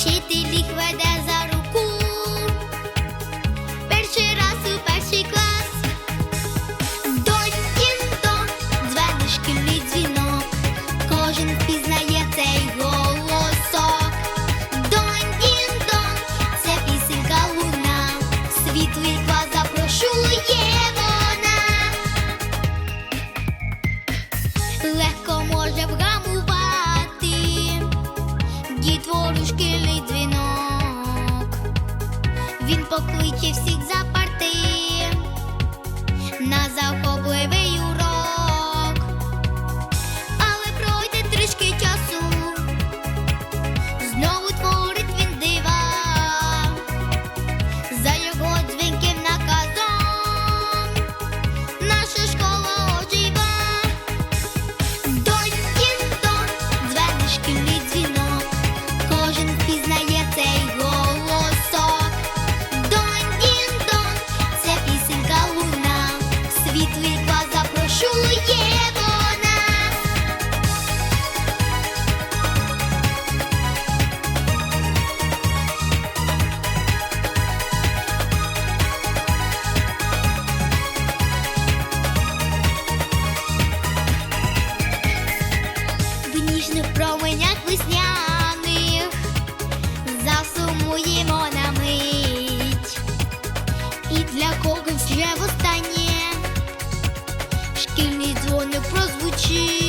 Вчитель їх веде за руку, перший раз у перший клас. До-тін-дон звели шкільний дзвінок, кожен впізнає цей голосок. Дон-тін-дон, це пісенька луна, світлий клас запрошує вона. Легко може в гаму шкільний дзвінок, він покличе всіх за парти на захопливий cheese.